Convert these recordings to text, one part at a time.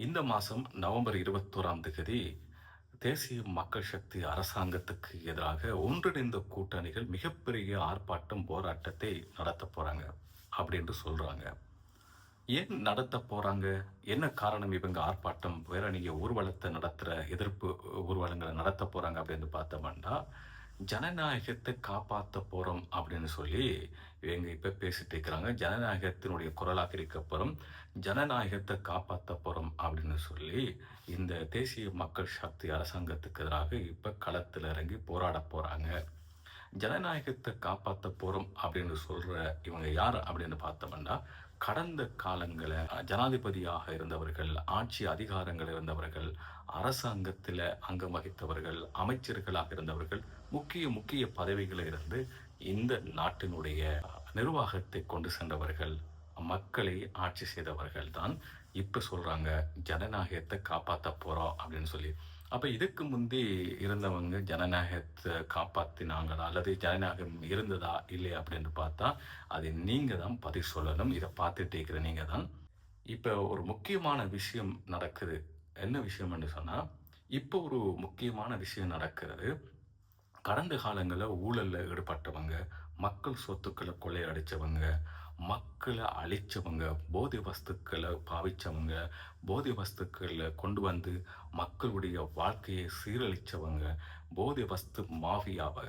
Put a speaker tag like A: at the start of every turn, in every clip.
A: இந்த மாதம் நவம்பர் இருபத்தோராம் தேதி தேசிய மக்கள் சக்தி அரசாங்கத்துக்கு எதிராக ஒன்றிணைந்த கூட்டணிகள் மிகப்பெரிய ஆர்ப்பாட்டம் போராட்டத்தை நடத்த போகிறாங்க அப்படின்னு சொல்கிறாங்க ஏன் நடத்த போகிறாங்க என்ன காரணம் இவங்க ஆர்ப்பாட்டம்? வேற நீங்க ஊர்வலத்தை நடத்துகிற எதிர்ப்பு ஊர்வலங்களை நடத்த போகிறாங்க அப்படின்னு பார்த்தோம்னா ஜனநாயகத்தை காப்பாற்ற போறோம் அப்படின்னு சொல்லி இவங்க இப்ப பேசிட்டு இருக்கிறாங்க. ஜனநாயகத்தினுடைய குரலாக இருக்க போறோம். ஜனநாயகத்தை காப்பாற்ற போறோம் அப்படின்னு சொல்லி இந்த தேசிய மக்கள் சக்தி அரசாங்கத்துக்கு எதிராக இப்ப களத்தில் இறங்கி போராட போறாங்க. ஜனநாயகத்தை காப்பாற்ற போறோம் அப்படின்னு சொல்ற இவங்க யார் அப்படின்னு பார்த்தோம்னா கடந்த காலங்களை ஜனாதிபதியாக இருந்தவர்கள் ஆட்சி அதிகாரங்கள் இருந்தவர்கள் அரசாங்கத்தில் அங்கம் வகித்தவர்கள் அமைச்சர்களாக இருந்தவர்கள் முக்கிய முக்கிய பதவிகளில் இருந்து இந்த நாட்டினுடைய நிர்வாகத்தை கொண்டு சென்றவர்கள் மக்களை ஆட்சி செய்தவர்கள் தான் இப்போ சொல்கிறாங்க ஜனநாயகத்தை காப்பாற்ற போகிறோம் அப்படின்னு சொல்லி. அப்போ இதுக்கு முந்தி இருந்தவங்க ஜனநாயகத்தை காப்பாற்றினாங்களா அல்லது ஜனநாயகம் இருந்ததா? இல்லையா? அப்படின்னு பார்த்தா அது நீங்கள் தான் பதில் சொல்லணும். இதை பார்த்துட்டு இருக்கிற நீங்கள் தான் இப்போ ஒரு முக்கியமான விஷயம் நடக்குது. என்ன விஷயம்னு சொன்னால் இப்போ ஒரு முக்கியமான விஷயம் நடக்கிறது. கடந்த காலங்களில் ஊழலில் ஈடுபட்டவங்க மக்கள் சொத்துக்களை கொள்ளையடிச்சவங்க மக்களை அழிச்சவங்க போதை வஸ்துக்களை பாவித்தவங்க போதை வஸ்துக்களை கொண்டு வந்து மக்களுடைய வாழ்க்கையை சீரழித்தவங்க போதை வஸ்து மாஃபியாவை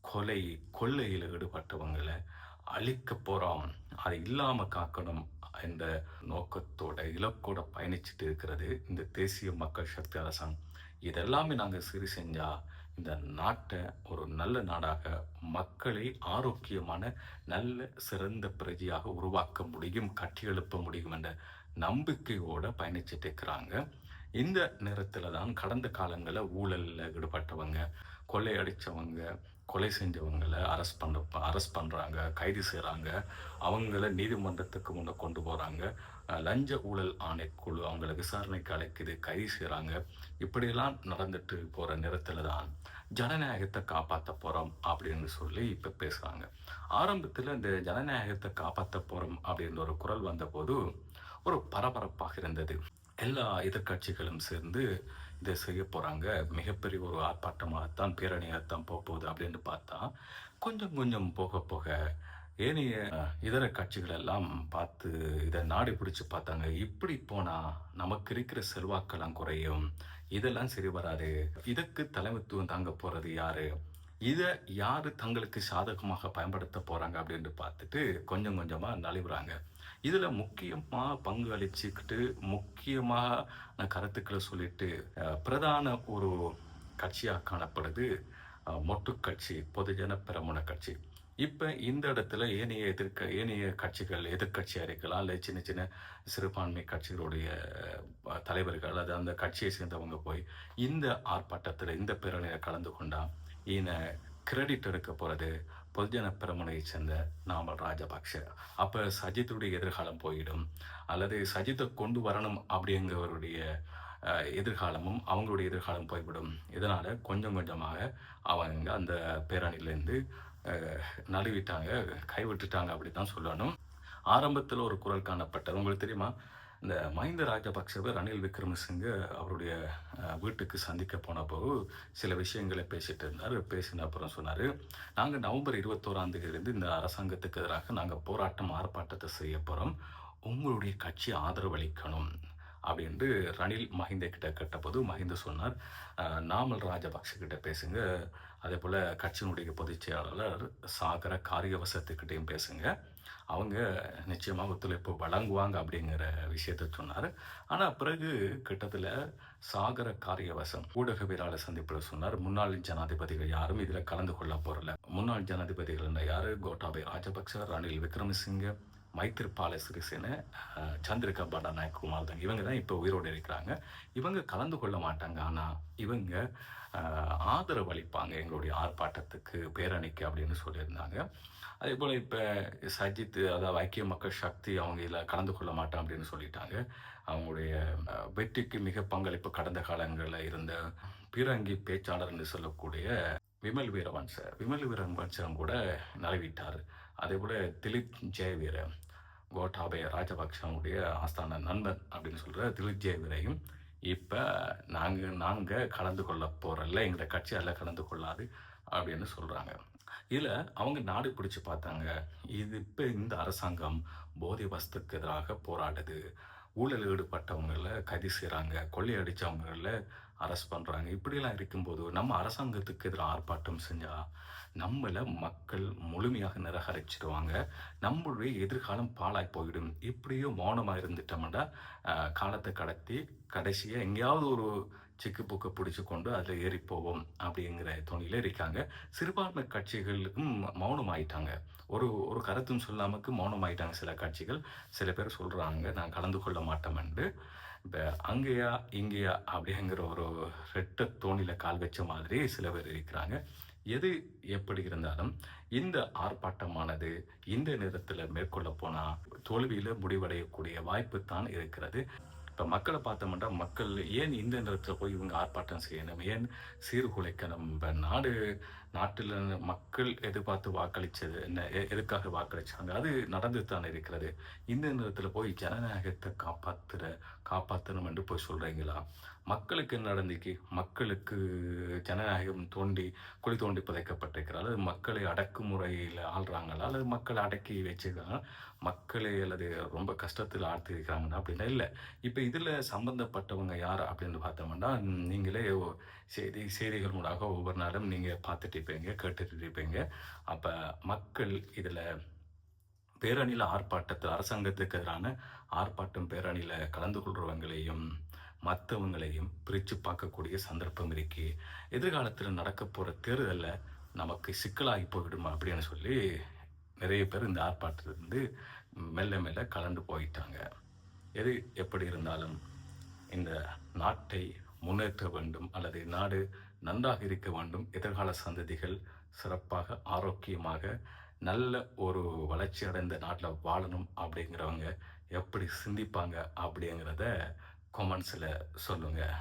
A: கொலை கொள்ளையில் ஈடுபட்டவங்களை அழிக்க போகிறோம் அதை இல்லாமல் காக்கணும் என்ற நோக்கத்தோட இலக்கோட பயணிச்சுட்டு இருக்கிறது இந்த தேசிய மக்கள் சக்தி அரசாங்கம். இதெல்லாமே நாங்கள் சரி செஞ்சால் இந்த நாட்டை ஒரு நல்ல நாடாக மக்களை ஆரோக்கியமான நல்ல சிறந்த பிரஜையாக உருவாக்க முடியும் கட்டி எழுப்ப முடியும் என்ற நம்பிக்கையோடு பயணிச்சுட்டு இருக்கிறாங்க. இந்த நேரத்தில் தான் கடந்த காலங்களில் ஊழலில் ஈடுபட்டவங்க கொள்ளையடித்தவங்க கொலை செஞ்சவங்களை அரெஸ்ட் பண்ண அரெஸ்ட் பண்ணுறாங்க கைது செய்கிறாங்க அவங்கள நீதிமன்றத்துக்கு முன்னே கொண்டு போகிறாங்க லஞ்ச ஊழல் ஆணைக்குழு அவங்கள விசாரணைக்கு அழைக்குது கைது செய்கிறாங்க இப்படியெல்லாம் நடந்துட்டு போகிற நேரத்தில் தான் ஜனநாயகத்தை காப்பாற்ற போகிறோம் அப்படின்னு சொல்லி இப்போ பேசுகிறாங்க ஆரம்பத்தில் இந்த ஜனநாயகத்தை காப்பாற்ற போகிறோம் அப்படின்ற ஒரு குரல் வந்தபோது ஒரு பரபரப்பாக இருந்தது. எல்லா எதிர்கட்சிகளும் சேர்ந்து இதை செய்ய போகிறாங்க மிகப்பெரிய ஒரு ஆர்ப்பாட்டமாகத்தான் பேரணியாகத்தான் போக போகுது அப்படின்னு பார்த்தா கொஞ்சம் கொஞ்சம் போக போக ஏனைய இதர கட்சிகள் எல்லாம் பார்த்து இதை நாடி பிடிச்சி பார்த்தாங்க. இப்படி போனால் நமக்கு இருக்கிற செல்வாக்கெல்லாம் குறையும். இதெல்லாம் சரி வராது. இதுக்கு தலைமைத்துவம் தாங்க போகிறது யாரு? இதை யார் தங்களுக்கு சாதகமாக பயன்படுத்த போகிறாங்க அப்படின்னு பார்த்துட்டு கொஞ்சம் கொஞ்சமாக நலிவுறாங்க இதில் முக்கியமாக பங்கு அளிச்சுக்கிட்டு முக்கியமாக கருத்துக்களை சொல்லிட்டு பிரதான ஒரு கட்சியாக காணப்படுது மொட்டு கட்சி பொதுஜன பெரமுன கட்சி. இப்போ இந்த இடத்துல ஏனைய எதிர்க்க ஏனைய கட்சிகள் எதிர்கட்சியா இருக்கலாம் இல்லை சின்ன சின்ன சிறுபான்மை கட்சிகளுடைய தலைவர்கள் அது அந்த கட்சியை சேர்ந்தவங்க போய் இந்த ஆர்ப்பாட்டத்தில் இந்த பேரணியில் கலந்து கொண்டால் இன கிரெடிட் எடுக்க போகிறது பொதுஜன பெருமனையை சேர்ந்த நாமல் ராஜபக்ஷ. அப்போ சஜித்துடைய எதிர்காலம் போயிடும். அல்லது சஜித்தை கொண்டு வரணும் அப்படிங்கிறவருடைய எதிர்காலமும் அவங்களுடைய எதிர்காலம் போய்விடும். இதனால் கொஞ்சம் கொஞ்சமாக அவங்க அந்த பேரணியிலேருந்து நழுவிட்டாங்க கைவிட்டுட்டாங்க அப்படி தான் சொல்லணும். ஆரம்பத்தில் ஒரு குரல் காணப்பட்டது. உங்களுக்கு தெரியுமா? இந்த மஹிந்த ராஜபக்சவை ரணில் விக்ரமசிங்க அவருடைய வீட்டுக்கு சந்திக்க போனப்போ சில விஷயங்களை பேசிட்டு இருந்தார். பேசின அப்புறம் சொன்னார் நாங்கள் நவம்பர் இருபத்தோராம் தேதியிலிருந்து இந்த அரசாங்கத்துக்கு எதிராக நாங்கள் போராட்டம் ஆர்ப்பாட்டத்தை செய்ய போகிறோம் உங்களுடைய கட்சி ஆதரவளிக்கணும். அப்படின்ட்டு ரணில் மஹிந்த கிட்ட கேட்டபோது மஹிந்த சொன்னார் நாமல் ராஜபக்ஷ கிட்ட பேசுங்க. அதே போல் கட்சியினுடைய பொதுச் செயலாளர் சாகர காரியவசத்துக்கிட்டையும் பேசுங்க. அவங்க நிச்சயமாக ஒத்துழைப்பு வழங்குவாங்க அப்படிங்கிற விஷயத்த சொன்னார். ஆனால் பிறகு கிட்டத்தில் சாகர காரியவசம் ஊடகவியலாளர் சந்திப்பில் சொன்னார். முன்னாள் ஜனாதிபதிகள் யாரும் இதில் கலந்து கொள்ள போகிறல முன்னாள் ஜனாதிபதிகள் யார்? கோட்டாபய ராஜபக்ச ரணில் விக்ரமசிங்க மைத்திரிபால சிறிசேன சந்திரிகா பண்டாநாயக் குமார் தான் இவங்க தான் இப்போ உயிரோடு இருக்கிறாங்க. இவங்க கலந்து கொள்ள மாட்டாங்க. ஆனால் இவங்க ஆதரவு அளிப்பாங்க எங்களுடைய ஆர்ப்பாட்டத்துக்கு பேரணிக்கு அப்படின்னு சொல்லியிருந்தாங்க. அதே போல் இப்போ சஜித் அதாவது ஐக்கிய மக்கள் சக்தி அவங்க இதில் கலந்து கொள்ள மாட்டான் அப்படின்னு சொல்லிட்டாங்க. அவங்களுடைய வெற்றிக்கு மிக பங்களிப்பு கடந்த காலங்களில் இருந்த பீரங்கி பேச்சாளர்னு சொல்லக்கூடிய விமல் வீரவன்ச விமல் வீரவன்சம் கூட நழுவிட்டார் அதே போல் திலீப் ஜெயவீரன் கோட்டாபய ராஜபக்ஷனுடைய ஆஸ்தான நண்பன் அப்படின்னு சொல்கிற திலிஜே விரையும். இப்போ நாங்கள் நாங்கள் கலந்து கொள்ள போகிறல்ல எங்களை கட்சி அதில் கலந்து கொள்ளாது அப்படின்னு சொல்கிறாங்க இதில் அவங்க நாடு பிடிச்சி பார்த்தாங்க. இது இப்போ இந்த அரசாங்கம் போதை வஸ்துக்கு எதிராக போராடுது. ஊழல் ஈடுபட்டவங்கள கைது செய்கிறாங்க கொள்ளையடிச்சவங்கள அரெஸ்ட் பண்ணுறாங்க இப்படியெல்லாம் இருக்கும்போது நம்ம அரசாங்கத்துக்கு எதிராக ஆர்ப்பாட்டம் செஞ்சால் நம்மளை மக்கள் முழுமையாக நிராகரிச்சிடுவாங்க நம்மளுடைய எதிர்காலம் பாழாய் போயிடும். இப்படியோ மௌனமாக இருந்துட்டோம்னா காலத்தை கடத்தி கடைசியாக எங்கேயாவது ஒரு சிக்கு புக்கு பிடிச்சு கொண்டு அதில் ஏறி போவோம் அப்படிங்கிற துணியில் இருக்காங்க. சிறுபான்மை கட்சிகளுக்கும் மௌனம் ஆயிட்டாங்க ஒரு ஒரு கருத்தும் சொல்லாமக்கு மௌனம் ஆயிட்டாங்க சில கட்சிகள். சில பேர் சொல்கிறாங்க நான் கலந்து கொள்ள மாட்டோம்னு இப்போ அங்கேயா இங்கேயா அப்படிங்கிற ஒரு ரெட்ட தோணியில் கால் வச்ச மாதிரி சில பேர் இருக்கிறாங்க. எது எப்படி இருந்தாலும் இந்த ஆர்ப்பாட்டமானது இந்த நேரத்தில் மேற்கொள்ள போனால் தோல்வியில் முடிவடையக்கூடிய வாய்ப்பு தான் இருக்கிறது. இப்போ மக்களை பார்த்தோம்னா மக்கள் ஏன் இந்த நேரத்தில் போய் இவங்க ஆர்ப்பாட்டம் செய்யணும்? ஏன் சீர்குலைக்க நம்ம நாடு நாட்டில் மக்கள் எதிர்பார்த்து வாக்களித்தது என்ன? எ- எதுக்காக வாக்களிச்சாங்க? அது நடந்து தான் இருக்கிறது. இந்த நேரத்தில் போய் ஜனநாயகத்தை காப்பாற்றுற காப்பாற்றணும் என்று போய் சொல்கிறீங்களா மக்களுக்கு என்ன நடந்துக்கு மக்களுக்கு ஜனநாயகம் தோண்டி குழி தோண்டி புதைக்கப்பட்டிருக்கிறார். அல்லது மக்களை அடக்குமுறையில் ஆள்றாங்களா? அல்லது மக்களை அடக்கி வச்சிருக்காங்க? மக்களை அல்லது ரொம்ப கஷ்டத்தில் ஆழ்த்திருக்கிறாங்கன்னா அப்படின்னா இல்லை. இப்போ இதில் சம்பந்தப்பட்டவங்க யார் அப்படின்னு பார்த்தோம்னா நீங்களே செய்தி செய்திகள் மூலமாக ஒவ்வொரு நாளும் நீங்கள் பார்த்துட்டு பார்த்துருப்பீங்க கேட்டுருப்பீங்க. அப்போ மக்கள் இதில் பேரணியில் ஆர்ப்பாட்டத்தில் அரசாங்கத்துக்கு எதிரான ஆர்ப்பாட்டம் பேரணியில் கலந்து கொள்றவங்களையும் மற்றவங்களையும் பிரித்து பார்க்கக்கூடிய சந்தர்ப்பம் இருக்கு. எதிர்காலத்தில் நடக்க போகிற தேர்தலில் நமக்கு சிக்கலாகி போயிடும் அப்படின்னு சொல்லி நிறைய பேர் இந்த ஆர்ப்பாட்டத்திலிருந்து மெல்ல மெல்ல கலந்து போயிட்டாங்க. எது எப்படி இருந்தாலும் இந்த நாட்டை முன்னேற்ற வேண்டும் அல்லது நாடு நன்றாக இருக்க வேண்டும். எதிர்கால சந்ததிகள் சிறப்பாக ஆரோக்கியமாக நல்ல ஒரு வளர்ச்சி அடைந்த நாட்டில் வாழணும் அப்படிங்கிறவங்க எப்படி சிந்திப்பாங்க அப்படிங்கிறத கொமெண்ட்ஸில் சொல்லுங்கள்